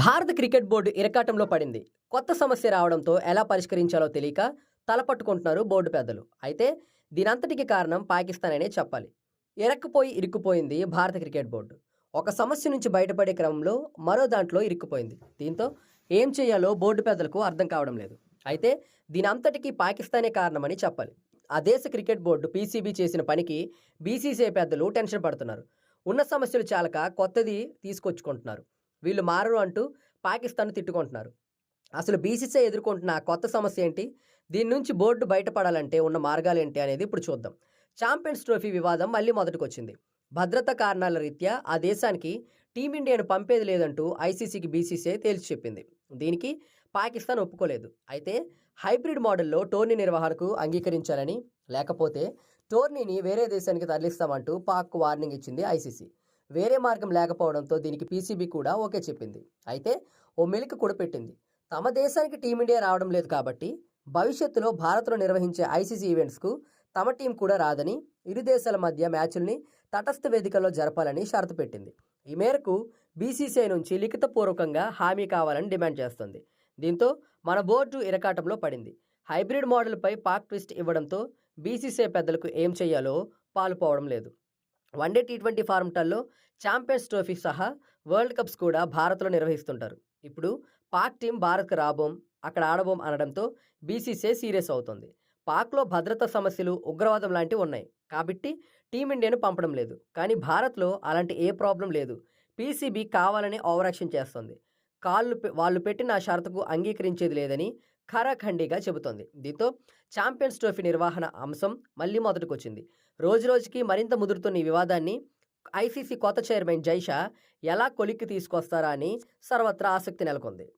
భారత cricket board ఇరకాటంలో పడింది. కొత్త సమస్య రావడంతో ఎలా పరిష్కరించాలో తెలియక తలపట్టుకుంటున్నారు బోర్డు పెద్దలు. అయితే దీనంతటికి కారణం పాకిస్తాన్ అనే చెప్పాలి. ఇరక్కుపోయి ఇరుక్కుపోయింది భారత క్రికెట్ బోర్డు. ఒక సమస్య నుంచి బయటపడే క్రమంలో మరో దాంట్లో ఇరుక్కుపోయింది. దీంతో ఏం చేయాలో బోర్డు పెద్దలకు అర్థం కావడం లేదు. అయితే దీనంతటికీ పాకిస్తానే కారణమని చెప్పాలి. ఆ దేశ క్రికెట్ బోర్డు పీసీబీ చేసిన పనికి బీసీసీఐ పెద్దలు టెన్షన్ పడుతున్నారు. ఉన్న సమస్యలు చాలక కొత్తది తీసుకొచ్చుకుంటున్నారు. వీళ్ళు మారరు అంటూ పాకిస్తాన్ తిట్టుకుంటున్నారు. అసలు బీసీసీఐ ఎదుర్కొంటున్న కొత్త సమస్య ఏంటి? దీని నుంచి బోర్డు బయటపడాలంటే ఉన్న మార్గాలు ఏంటి అనేది ఇప్పుడు చూద్దాం. ఛాంపియన్స్ ట్రోఫీ వివాదం మళ్ళీ మొదటికొచ్చింది. భద్రతా కారణాల రీత్యా ఆ దేశానికి టీమిండియాను పంపేది లేదంటూ ఐసీసీకి బీసీసీఐ తేల్చి చెప్పింది. దీనికి పాకిస్తాన్ ఒప్పుకోలేదు. అయితే హైబ్రిడ్ మోడల్లో టోర్నీ నిర్వహణకు అంగీకరించాలని లేకపోతే టోర్నీని వేరే దేశానికి తరలిస్తామంటూ పాక్ వార్నింగ్ ఇచ్చింది ఐసీసీ. వేరే మార్గం లేకపోవడంతో దీనికి పీసీబీ కూడా ఓకే చెప్పింది. అయితే ఓ మెలిక కూడా పెట్టింది. తమ దేశానికి టీమిండియా రావడం లేదు కాబట్టి భవిష్యత్తులో భారత్లో నిర్వహించే ఐసీసీ ఈవెంట్స్కు తమ టీం కూడా రాదని ఇరు దేశాల మధ్య మ్యాచ్ల్ని తటస్థ వేదికలో జరపాలని షరతు పెట్టింది. ఈ మేరకు బీసీసీఐ నుంచి లిఖితపూర్వకంగా హామీ కావాలని డిమాండ్ చేస్తుంది. దీంతో మన బోర్డు ఇరకాటంలో పడింది. హైబ్రిడ్ మోడల్పై పాక్ ట్విస్ట్ ఇవ్వడంతో బీసీసీఐ పెద్దలకు ఏం చేయాలో పాలుపోవడం లేదు. వన్డే టీ ట్వంటీ ఫార్మటాల్లో ఛాంపియన్స్ ట్రోఫీ సహా వరల్డ్ కప్స్ కూడా భారత్లో నిర్వహిస్తుంటారు. ఇప్పుడు పాక్ టీం భారత్కు రాబోం అక్కడ ఆడబోం అనడంతో బీసీసీఐ సీరియస్ అవుతుంది. పాక్లో భద్రతా సమస్యలు ఉగ్రవాదం లాంటివి ఉన్నాయి. కాబట్టి టీమిండియాను పంపడం లేదు. కానీ భారత్లో అలాంటి ఏ ప్రాబ్లం లేదు. పీసీబీ కావాలని ఓవరాక్షన్ చేస్తుంది. కాళ్ళు పె- వాళ్ళు పెట్టిన ఆ షరతుకు అంగీకరించేది లేదని ఖరాఖండిగా చెబుతోంది. దీంతో ఛాంపియన్స్ ట్రోఫీ నిర్వహణ అంశం మళ్ళీ మొదటికొచ్చింది. రోజు రోజుకి మరింత ముదురుతున్న ఈ వివాదాన్ని ఐసీసీ కొత్త చైర్మన్ జైషా ఎలా కొలిక్కి తీసుకొస్తారా అని సర్వత్రా ఆసక్తి నెలకొంది.